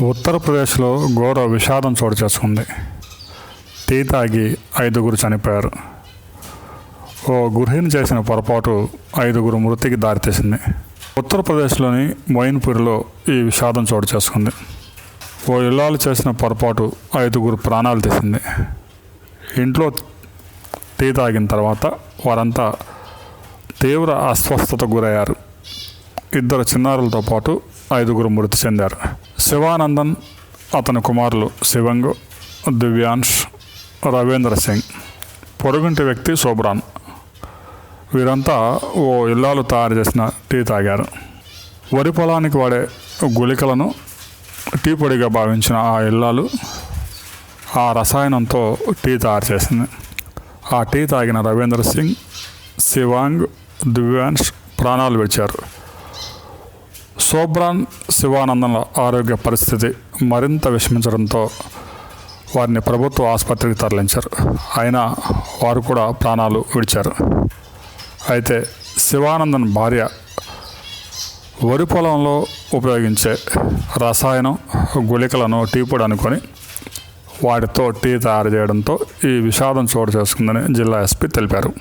ఉత్తరప్రదేశ్లో ఘోర విషాదం చోటు చేసుకుంది. టీ తాగి ఐదుగురు చనిపోయారు. ఓ గృహిణి చేసిన పొరపాటు ఐదుగురు మృతికి దారితీసింది. ఉత్తరప్రదేశ్లోని మొయిన్పూర్లో ఈ విషాదం చోటు చేసుకుంది. ఓ ఇల్లాలు చేసిన పొరపాటు ఐదుగురు ప్రాణాలు తీసింది. ఇంట్లో టీ తాగిన తర్వాత వారంతా తీవ్ర అస్వస్థతకు గురయ్యారు. ఇద్దరు చిన్నారులతో పాటు ఐదుగురు మృతి చెందారు. శివానందన్ అతని కుమారులు శివంగ్ దివ్యాంష్ రవీంద్ర సింగ్. పొరుగుంటి వ్యక్తి శోభ్రాన్. వీరంతా ఓ ఇల్లాలు తయారు చేసిన టీ తాగారు. వరి పొలానికి వాడే గుళికలను టీ పొడిగా భావించిన ఆ ఇల్లాలు ఆ రసాయనంతో టీ తయారు చేసింది. ఆ టీ తాగిన రవీంద్ర సింగ్ శివాంగ్ దివ్యాంష్ ప్రాణాలు విడిచారు. సోబ్రాన్ శివానందన్ల ఆరోగ్య పరిస్థితి మరింత విషమించడంతో వారిని ప్రభుత్వ ఆసుపత్రికి తరలించారు. అయినా వారు కూడా ప్రాణాలు విడిచారు. అయితే శివానందన్ భార్య వరి పొలంలో ఉపయోగించే రసాయనం గుళికలను టీ పొడి అనుకొని వాటితో టీ తయారు చేయడంతో ఈ విషాదం చోటు చేసుకుందని జిల్లా ఎస్పీ తెలిపారు.